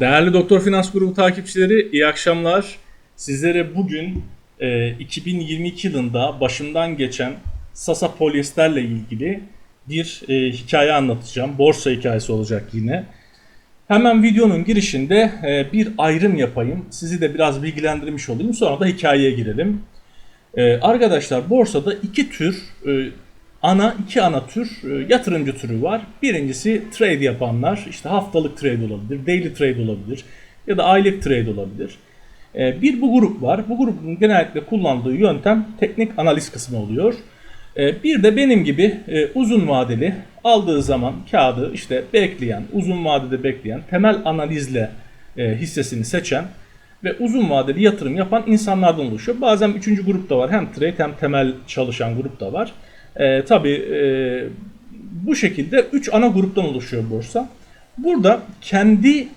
Değerli Doktor Finans Grubu takipçileri iyi akşamlar. Sizlere bugün e, 2022 yılında başımdan geçen Sasa polyesterle ilgili bir e, hikaye anlatacağım. Borsa hikayesi olacak yine. Hemen videonun girişinde e, bir ayrım yapayım. Sizi de biraz bilgilendirmiş olayım. Sonra da hikayeye girelim. E, arkadaşlar borsada iki tür e, ana iki ana tür e, yatırımcı türü var. Birincisi trade yapanlar. işte haftalık trade olabilir, daily trade olabilir ya da aylık trade olabilir. E, bir bu grup var. Bu grubun genellikle kullandığı yöntem teknik analiz kısmı oluyor. E, bir de benim gibi uzun vadeli aldığı zaman kağıdı işte bekleyen, uzun vadede bekleyen, temel analizle hissesini seçen ve uzun vadeli yatırım yapan insanlardan oluşuyor. Bazen üçüncü grup da var. Hem trade hem temel çalışan grup da var. E, tabii e, bu şekilde 3 ana gruptan oluşuyor borsa. Burada kendi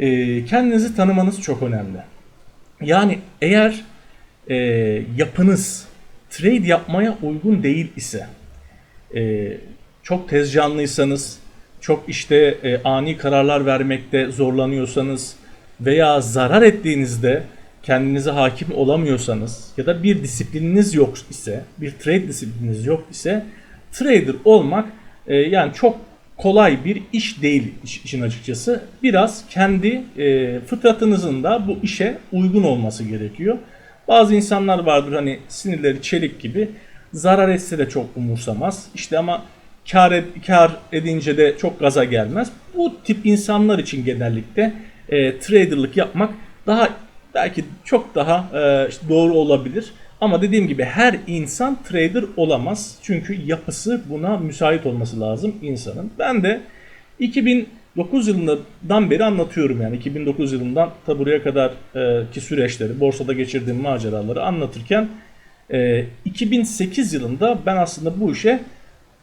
e, kendinizi tanımanız çok önemli. Yani eğer e, yapınız trade yapmaya uygun değil ise, e, çok tez canlıysanız, çok işte e, ani kararlar vermekte zorlanıyorsanız veya zarar ettiğinizde kendinize hakim olamıyorsanız ya da bir disiplininiz yok ise, bir trade disiplininiz yok ise trader olmak e, yani çok kolay bir iş değil iş, işin açıkçası. Biraz kendi e, fıtratınızın da bu işe uygun olması gerekiyor. Bazı insanlar vardır hani sinirleri çelik gibi zarar etse de çok umursamaz. İşte ama kar, ed, kar edince de çok gaza gelmez. Bu tip insanlar için genellikle e, traderlık yapmak daha belki çok daha e, işte doğru olabilir. Ama dediğim gibi her insan trader olamaz. Çünkü yapısı buna müsait olması lazım insanın. Ben de 2009 yılından beri anlatıyorum yani 2009 yılından ta buraya kadar e, ki süreçleri, borsada geçirdiğim maceraları anlatırken e, 2008 yılında ben aslında bu işe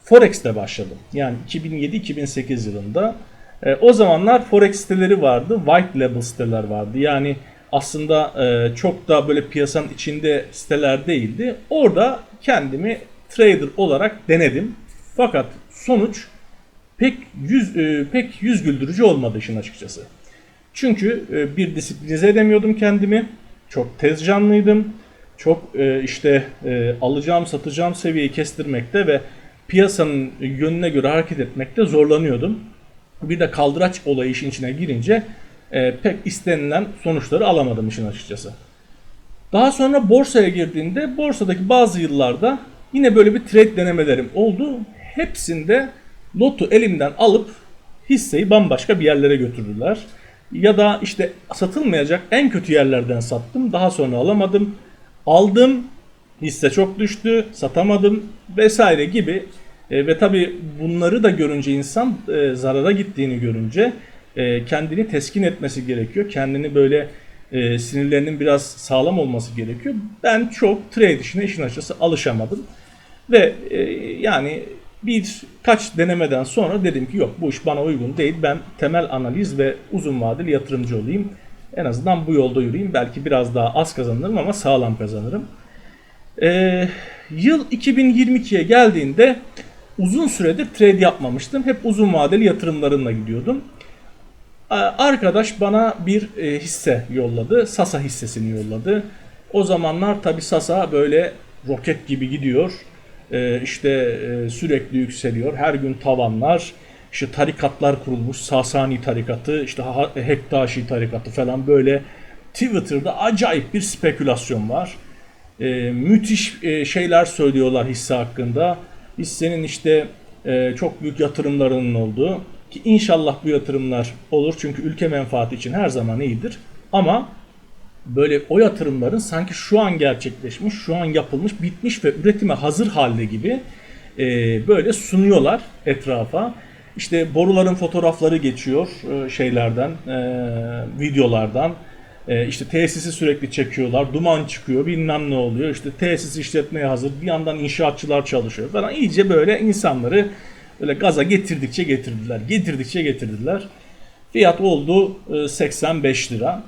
Forex'te başladım. Yani 2007-2008 yılında. E, o zamanlar Forex siteleri vardı, white label siteler vardı. Yani aslında e, çok da böyle piyasanın içinde siteler değildi. Orada kendimi trader olarak denedim. Fakat sonuç pek yüz e, pek yüz güldürücü olmadı işin açıkçası. Çünkü e, bir disiplinize edemiyordum kendimi. Çok tez canlıydım. Çok e, işte e, alacağım satacağım seviyeyi kestirmekte ve piyasanın yönüne göre hareket etmekte zorlanıyordum. Bir de kaldıraç olayı işin içine girince e, pek istenilen sonuçları alamadım işin açıkçası. Daha sonra borsaya girdiğinde borsadaki bazı yıllarda yine böyle bir trade denemelerim oldu. Hepsinde lotu elimden alıp hisseyi bambaşka bir yerlere götürdüler. Ya da işte satılmayacak en kötü yerlerden sattım. Daha sonra alamadım. Aldım. Hisse çok düştü. Satamadım vesaire gibi. E, ve tabi bunları da görünce insan e, zarara gittiğini görünce e, kendini teskin etmesi gerekiyor. Kendini böyle e, sinirlerinin biraz sağlam olması gerekiyor. Ben çok trade işine işin açıkçası alışamadım. Ve e, yani birkaç denemeden sonra dedim ki yok bu iş bana uygun değil. Ben temel analiz ve uzun vadeli yatırımcı olayım. En azından bu yolda yürüyeyim. Belki biraz daha az kazanırım ama sağlam kazanırım. Ee, yıl 2022'ye geldiğinde uzun süredir trade yapmamıştım. Hep uzun vadeli yatırımlarımla gidiyordum. Arkadaş bana bir e, hisse yolladı. Sasa hissesini yolladı. O zamanlar tabi Sasa böyle roket gibi gidiyor. E, işte e, sürekli yükseliyor. Her gün tavanlar. İşte tarikatlar kurulmuş. Sasani tarikatı, işte Hektaşi tarikatı falan böyle Twitter'da acayip bir spekülasyon var. müthiş şeyler söylüyorlar hisse hakkında. Hissenin işte çok büyük yatırımlarının olduğu. Ki inşallah bu yatırımlar olur çünkü ülke menfaati için her zaman iyidir. Ama böyle o yatırımların sanki şu an gerçekleşmiş, şu an yapılmış, bitmiş ve üretime hazır halde gibi e, böyle sunuyorlar etrafa. İşte boruların fotoğrafları geçiyor e, şeylerden, e, videolardan. E, işte tesisi sürekli çekiyorlar, duman çıkıyor, bilmem ne oluyor. İşte tesis işletmeye hazır, bir yandan inşaatçılar çalışıyor falan. İyice böyle insanları Böyle gaza getirdikçe getirdiler. Getirdikçe getirdiler. Fiyat oldu 85 e, lira.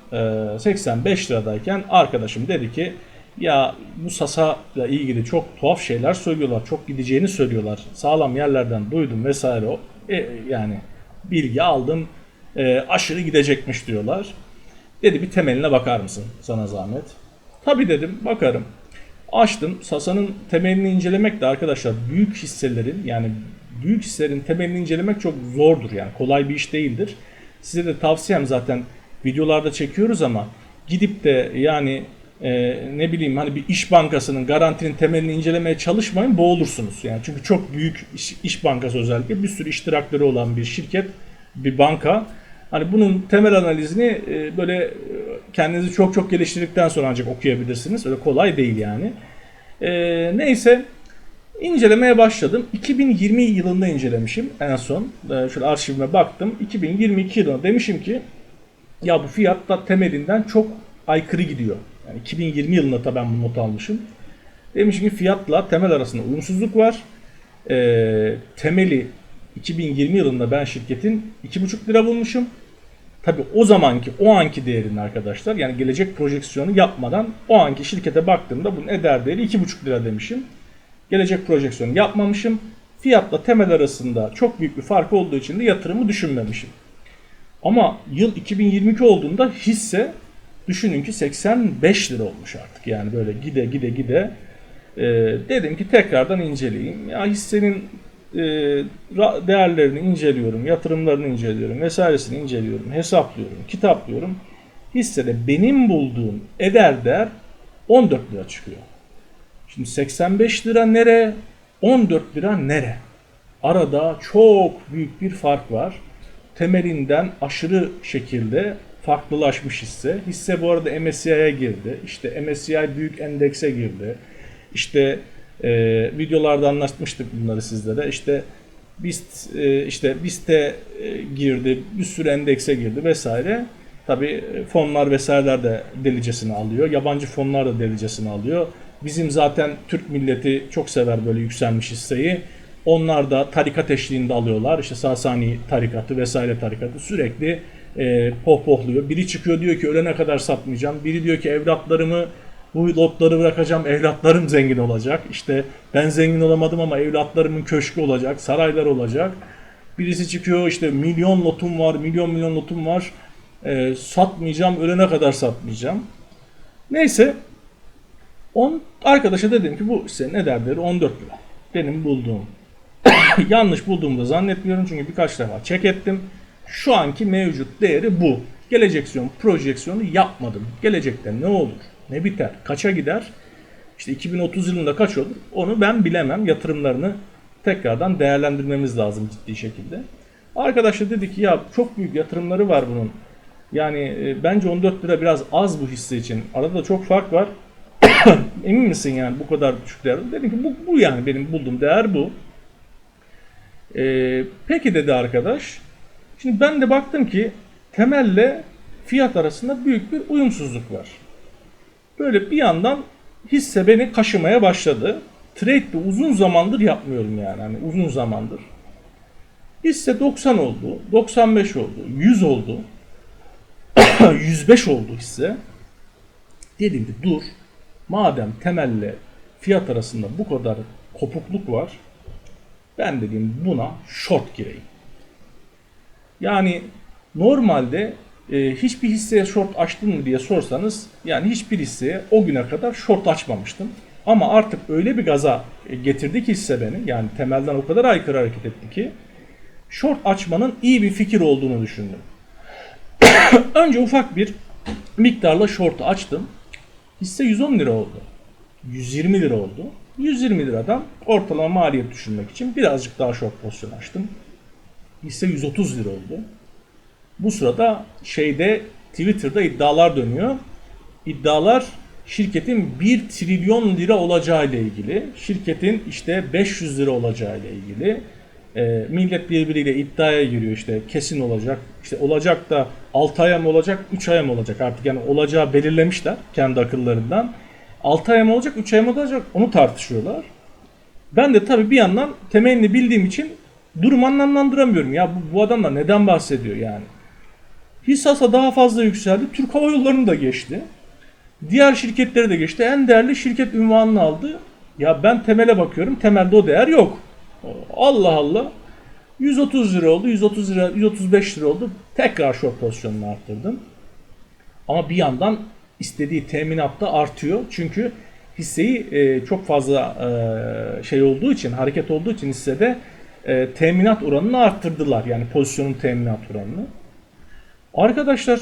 85 e, liradayken arkadaşım dedi ki ya bu Sasa ile ilgili çok tuhaf şeyler söylüyorlar. Çok gideceğini söylüyorlar. Sağlam yerlerden duydum vesaire. E, yani bilgi aldım. e, aşırı gidecekmiş diyorlar. Dedi bir temeline bakar mısın sana zahmet? Tabii dedim bakarım. Açtım. Sasa'nın temelini incelemek de arkadaşlar büyük hisselerin yani büyük hisselerin temelini incelemek çok zordur yani kolay bir iş değildir. Size de tavsiyem zaten videolarda çekiyoruz ama gidip de yani e, ne bileyim hani bir iş bankasının garantinin temelini incelemeye çalışmayın boğulursunuz. Yani çünkü çok büyük iş, iş bankası özellikle bir sürü iştirakları olan bir şirket, bir banka. Hani bunun temel analizini e, böyle e, kendinizi çok çok geliştirdikten sonra ancak okuyabilirsiniz. Öyle kolay değil yani. E, neyse incelemeye başladım. 2020 yılında incelemişim en son. E, şöyle arşivime baktım. 2022 yılında demişim ki ya bu fiyat da temelinden çok aykırı gidiyor. Yani 2020 yılında tabii ben bu notu almışım. Demişim ki fiyatla temel arasında uyumsuzluk var. E, temeli 2020 yılında ben şirketin 2,5 lira bulmuşum. Tabi o zamanki, o anki değerini arkadaşlar yani gelecek projeksiyonu yapmadan o anki şirkete baktığımda bunun eder değeri 2,5 lira demişim. Gelecek projeksiyonu yapmamışım. Fiyatla temel arasında çok büyük bir fark olduğu için de yatırımı düşünmemişim. Ama yıl 2022 olduğunda hisse düşünün ki 85 lira olmuş artık. Yani böyle gide gide gide e, dedim ki tekrardan inceleyeyim. Ya hissenin e, değerlerini inceliyorum, yatırımlarını inceliyorum, vesairesini inceliyorum, hesaplıyorum, kitaplıyorum. Hissede benim bulduğum eder değer 14 lira çıkıyor. Şimdi 85 lira nere? 14 lira nere? Arada çok büyük bir fark var. Temelinden aşırı şekilde farklılaşmış hisse. Hisse bu arada MSCI'ye girdi. İşte MSCI büyük endekse girdi. İşte e, videolarda anlatmıştık bunları sizlere. İşte BIST e, işte BIST'e e, girdi, bir sürü endekse girdi vesaire. Tabi fonlar vesaireler de delicesini alıyor. Yabancı fonlar da delicesini alıyor. Bizim zaten Türk milleti çok sever böyle yükselmiş hisseyi. Onlar da tarikat eşliğinde alıyorlar. İşte Sasani tarikatı vesaire tarikatı sürekli e, pohpohluyor. Biri çıkıyor diyor ki ölene kadar satmayacağım. Biri diyor ki evlatlarımı bu lotları bırakacağım evlatlarım zengin olacak. İşte ben zengin olamadım ama evlatlarımın köşkü olacak, saraylar olacak. Birisi çıkıyor işte milyon lotum var, milyon milyon lotum var. E, satmayacağım, ölene kadar satmayacağım. Neyse on, arkadaşa dedim ki bu hisse ne derleri 14 lira. Benim bulduğum. Yanlış bulduğumu da zannetmiyorum çünkü birkaç defa check ettim. Şu anki mevcut değeri bu. Geleceksiyon projeksiyonu yapmadım. Gelecekte ne olur, ne biter, kaça gider? İşte 2030 yılında kaç olur? Onu ben bilemem. Yatırımlarını tekrardan değerlendirmemiz lazım ciddi şekilde. Arkadaş da dedi ki ya çok büyük yatırımları var bunun. Yani e, bence 14 lira biraz az bu hisse için. Arada da çok fark var. Emin misin yani bu kadar düşük değer? Dedim ki bu, bu yani benim bulduğum değer bu. Ee, peki dedi arkadaş. Şimdi ben de baktım ki temelle fiyat arasında büyük bir uyumsuzluk var. Böyle bir yandan hisse beni kaşımaya başladı. Trade de uzun zamandır yapmıyorum yani. Hani uzun zamandır. Hisse 90 oldu, 95 oldu, 100 oldu. 105 oldu hisse. Dedim ki dur. Madem temelle fiyat arasında bu kadar kopukluk var. Ben dedim buna short gireyim. Yani normalde e, hiçbir hisseye short açtın mı diye sorsanız yani hiçbir hisseye o güne kadar short açmamıştım. Ama artık öyle bir gaza getirdi ki hisse beni yani temelden o kadar aykırı hareket etti ki short açmanın iyi bir fikir olduğunu düşündüm. Önce ufak bir miktarla short açtım. Hisse 110 lira oldu. 120 lira oldu. 120 liradan ortalama maliyet düşünmek için birazcık daha short pozisyon açtım. Hisse 130 lira oldu. Bu sırada şeyde Twitter'da iddialar dönüyor. İddialar şirketin 1 trilyon lira olacağı ile ilgili, şirketin işte 500 lira olacağı ile ilgili. E, millet birbiriyle iddiaya giriyor işte kesin olacak. İşte olacak da 6 aya mı olacak, 3 aya mı olacak artık yani olacağı belirlemişler kendi akıllarından. 6 aya mı olacak, 3 aya mı olacak onu tartışıyorlar. Ben de tabii bir yandan temelini bildiğim için durumu anlamlandıramıyorum. Ya bu, bu adamlar neden bahsediyor yani? Hissasa daha fazla yükseldi. Türk Hava Yolları'nı da geçti. Diğer şirketleri de geçti. En değerli şirket ünvanını aldı. Ya ben temele bakıyorum. Temelde o değer yok. Allah Allah. 130 lira oldu, 130 lira, 135 lira oldu. Tekrar short pozisyonunu arttırdım. Ama bir yandan istediği teminat da artıyor. Çünkü hisseyi e, çok fazla e, şey olduğu için, hareket olduğu için hissede e, teminat oranını arttırdılar. Yani pozisyonun teminat oranını. Arkadaşlar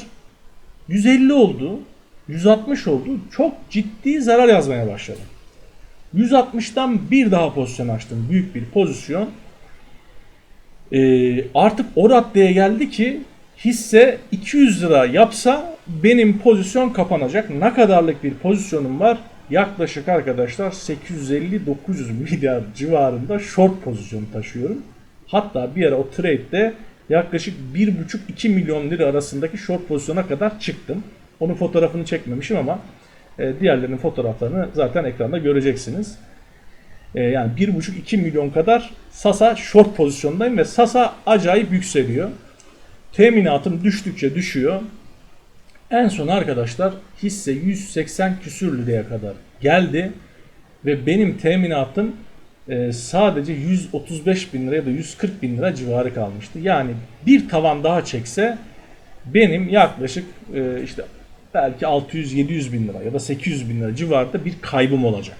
150 oldu, 160 oldu. Çok ciddi zarar yazmaya başladım. 160'tan bir daha pozisyon açtım. Büyük bir pozisyon. Ee, artık o raddeye geldi ki hisse 200 lira yapsa benim pozisyon kapanacak. Ne kadarlık bir pozisyonum var? Yaklaşık arkadaşlar 850-900 milyar civarında short pozisyon taşıyorum. Hatta bir ara o trade'de yaklaşık 1,5-2 milyon lira arasındaki short pozisyona kadar çıktım. Onun fotoğrafını çekmemişim ama e, diğerlerinin fotoğraflarını zaten ekranda göreceksiniz. E, yani 1,5-2 milyon kadar Sasa short pozisyondayım ve Sasa acayip yükseliyor. Teminatım düştükçe düşüyor. En son arkadaşlar hisse 180 küsür liraya kadar geldi ve benim teminatım e, sadece 135 bin lira ya da 140 bin lira civarı kalmıştı. Yani bir tavan daha çekse benim yaklaşık e, işte belki 600-700 bin lira ya da 800 bin lira civarında bir kaybım olacak.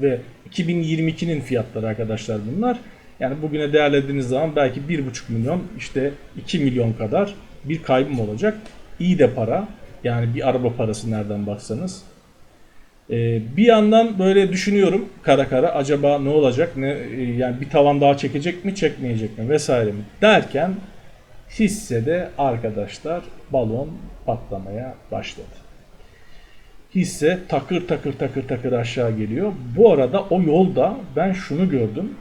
Ve 2022'nin fiyatları arkadaşlar bunlar. Yani bugüne değerlediğiniz zaman belki 1,5 milyon işte 2 milyon kadar bir kaybım olacak. İyi de para. Yani bir araba parası nereden baksanız. Ee, bir yandan böyle düşünüyorum kara kara acaba ne olacak ne e, yani bir tavan daha çekecek mi çekmeyecek mi vesaire mi derken hissede arkadaşlar balon patlamaya başladı. Hisse takır takır takır takır aşağı geliyor. Bu arada o yolda ben şunu gördüm.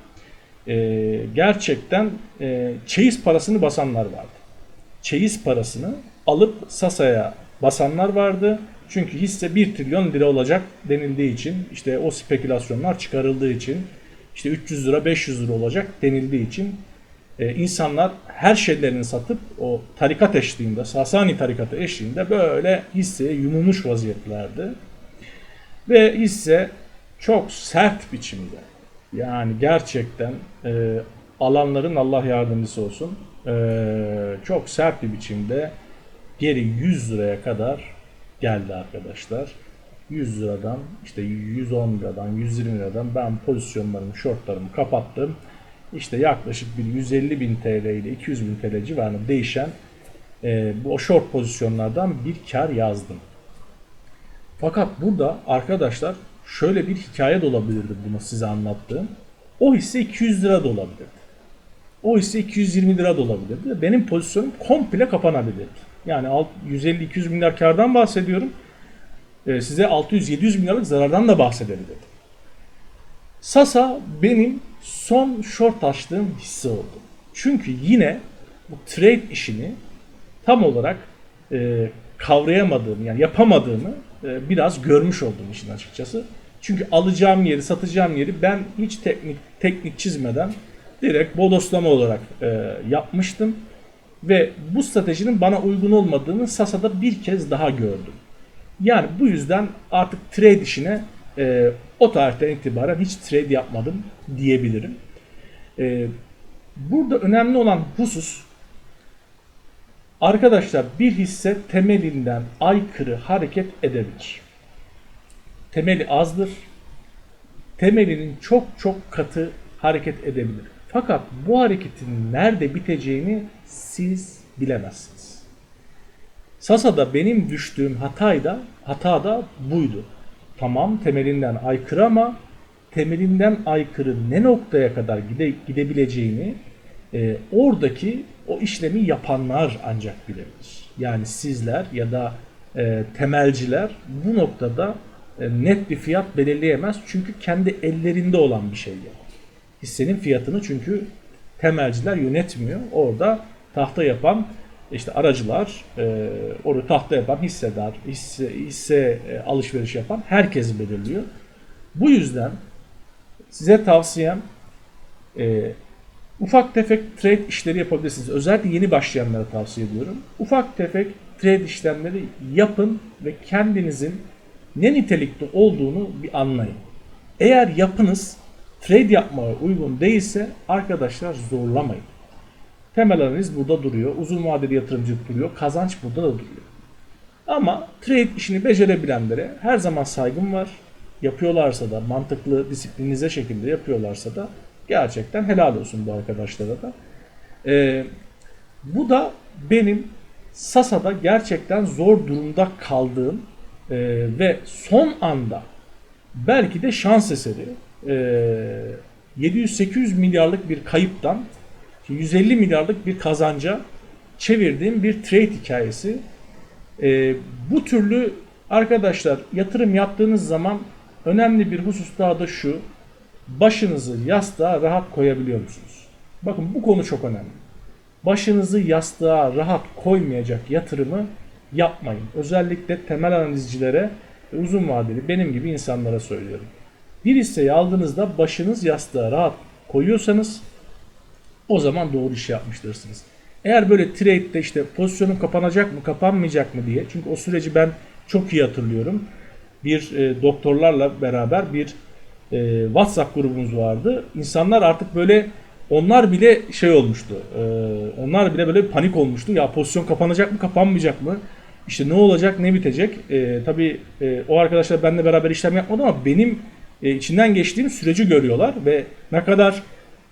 Ee, gerçekten e, çeyiz parasını basanlar vardı. Çeyiz parasını alıp Sasa'ya basanlar vardı. Çünkü hisse 1 trilyon lira olacak denildiği için işte o spekülasyonlar çıkarıldığı için işte 300 lira 500 lira olacak denildiği için e, insanlar her şeylerini satıp o tarikat eşliğinde Sasani tarikatı eşliğinde böyle hisseye yumulmuş vaziyetlerdi. Ve hisse çok sert biçimde yani gerçekten e, alanların Allah yardımcısı olsun e, çok sert bir biçimde geri 100 liraya kadar geldi arkadaşlar. 100 liradan işte 110 liradan 120 liradan ben pozisyonlarımı shortlarımı kapattım. İşte yaklaşık bir 150 bin TL ile 200 bin TL civarında değişen e, bu short pozisyonlardan bir kar yazdım. Fakat burada arkadaşlar şöyle bir hikaye de olabilirdi bunu size anlattığım. O hisse 200 lira da olabilirdi. O hisse 220 lira da olabilirdi. Benim pozisyonum komple kapanabilirdi. Yani 150-200 milyar kardan bahsediyorum. Ee, size 600-700 milyarlık zarardan da bahsedebilirim. Sasa benim son short açtığım hisse oldu. Çünkü yine bu trade işini tam olarak e, kavrayamadığımı yani yapamadığımı e, biraz görmüş oldum işin açıkçası. Çünkü alacağım yeri, satacağım yeri ben hiç teknik teknik çizmeden direkt bodoslama olarak e, yapmıştım. Ve bu stratejinin bana uygun olmadığını Sasa'da bir kez daha gördüm. Yani bu yüzden artık trade işine e, o tarihten itibaren hiç trade yapmadım diyebilirim. E, burada önemli olan husus arkadaşlar bir hisse temelinden aykırı hareket edebilir. Temeli azdır. Temelinin çok çok katı hareket edebilir. Fakat bu hareketin nerede biteceğini siz bilemezsiniz. Sasa'da benim düştüğüm hatayda, hata da buydu. Tamam temelinden aykırı ama temelinden aykırı ne noktaya kadar gide, gidebileceğini e, oradaki o işlemi yapanlar ancak bilebilir. Yani sizler ya da e, temelciler bu noktada e, net bir fiyat belirleyemez. Çünkü kendi ellerinde olan bir şey yani. Hissenin fiyatını çünkü temelciler yönetmiyor. Orada tahta yapan işte aracılar, e, orada tahta yapan hissedar, hisse, hisse e, alışveriş yapan herkes belirliyor. Bu yüzden size tavsiyem e, ufak tefek trade işleri yapabilirsiniz. Özellikle yeni başlayanlara tavsiye ediyorum. Ufak tefek trade işlemleri yapın ve kendinizin ne nitelikte olduğunu bir anlayın. Eğer yapınız trade yapmaya uygun değilse arkadaşlar zorlamayın. Temel analiz burada duruyor. Uzun vadeli yatırımcılık duruyor. Kazanç burada da duruyor. Ama trade işini becerebilenlere her zaman saygım var. Yapıyorlarsa da mantıklı, disiplinize şekilde yapıyorlarsa da gerçekten helal olsun bu arkadaşlara da. Ee, bu da benim Sasa'da gerçekten zor durumda kaldığım e, ve son anda belki de şans eseri e, 700-800 milyarlık bir kayıptan 150 milyarlık bir kazanca çevirdiğim bir trade hikayesi. E, bu türlü arkadaşlar yatırım yaptığınız zaman önemli bir husus daha da şu. Başınızı yastığa rahat koyabiliyor musunuz? Bakın bu konu çok önemli. Başınızı yastığa rahat koymayacak yatırımı yapmayın. Özellikle temel analizcilere uzun vadeli benim gibi insanlara söylüyorum. Bir hisseyi aldığınızda başınız yastığa rahat koyuyorsanız o zaman doğru iş yapmıştırsınız. Eğer böyle trade'de işte pozisyonum kapanacak mı kapanmayacak mı diye çünkü o süreci ben çok iyi hatırlıyorum. Bir e, doktorlarla beraber bir e, WhatsApp grubumuz vardı. İnsanlar artık böyle onlar bile şey olmuştu. E, onlar bile böyle panik olmuştu. Ya pozisyon kapanacak mı kapanmayacak mı? İşte ne olacak ne bitecek? E, tabii e, o arkadaşlar benimle beraber işlem yapmadı ama benim e, içinden geçtiğim süreci görüyorlar ve ne kadar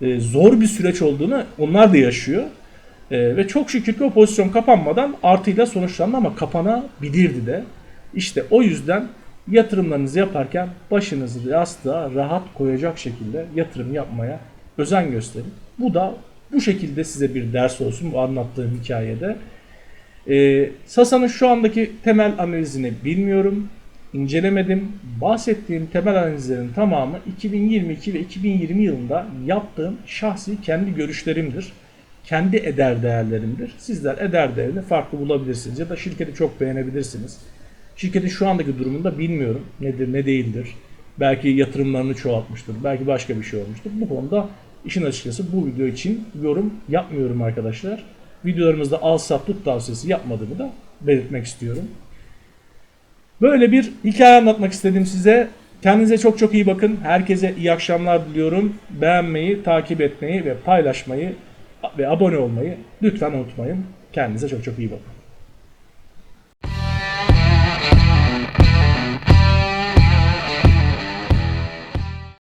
e, zor bir süreç olduğunu onlar da yaşıyor. E, ve çok şükür ki o pozisyon kapanmadan artıyla sonuçlandı ama kapanabilirdi de. İşte o yüzden yatırımlarınızı yaparken başınızı yastığa rahat koyacak şekilde yatırım yapmaya özen gösterin. Bu da bu şekilde size bir ders olsun bu anlattığım hikayede. Ee, Sasa'nın şu andaki temel analizini bilmiyorum, incelemedim. Bahsettiğim temel analizlerin tamamı 2022 ve 2020 yılında yaptığım şahsi kendi görüşlerimdir. Kendi eder değerlerimdir. Sizler eder değerini farklı bulabilirsiniz ya da şirketi çok beğenebilirsiniz. Şirketin şu andaki durumunda bilmiyorum nedir ne değildir. Belki yatırımlarını çoğaltmıştır. Belki başka bir şey olmuştur. Bu konuda işin açıkçası bu video için yorum yapmıyorum arkadaşlar. Videolarımızda al sat tut tavsiyesi yapmadığımı da belirtmek istiyorum. Böyle bir hikaye anlatmak istedim size. Kendinize çok çok iyi bakın. Herkese iyi akşamlar diliyorum. Beğenmeyi, takip etmeyi ve paylaşmayı ve abone olmayı lütfen unutmayın. Kendinize çok çok iyi bakın.